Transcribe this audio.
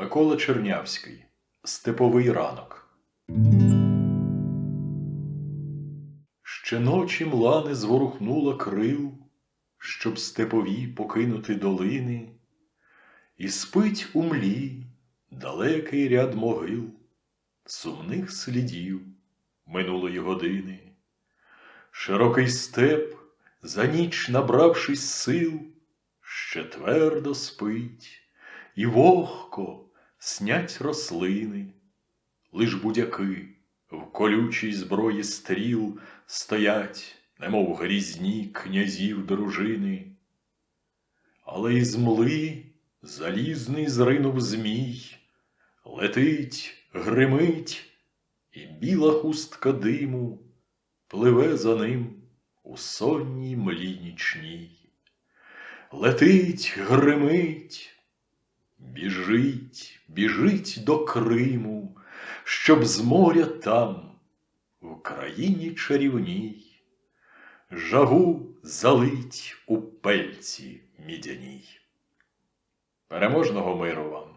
Микола Чернявський Степовий ранок. Ще ночі мла не зворухнула крил, щоб степові покинути долини, і спить у млі далекий ряд могил, сумних слідів минулої години. Широкий степ, за ніч набравшись сил, ще твердо спить, і вогко снять рослини, лиш будяки в колючій зброї стріл стоять, немов грізні князів дружини. Але із мли залізний зринув змій, летить, гримить, і біла хустка диму пливе за ним у сонній млі нічній. Летить, гримить, біжить, біжить до Криму, щоб з моря там, в країні чарівній, жагу залить у пельці мідяній. Переможного миру вам!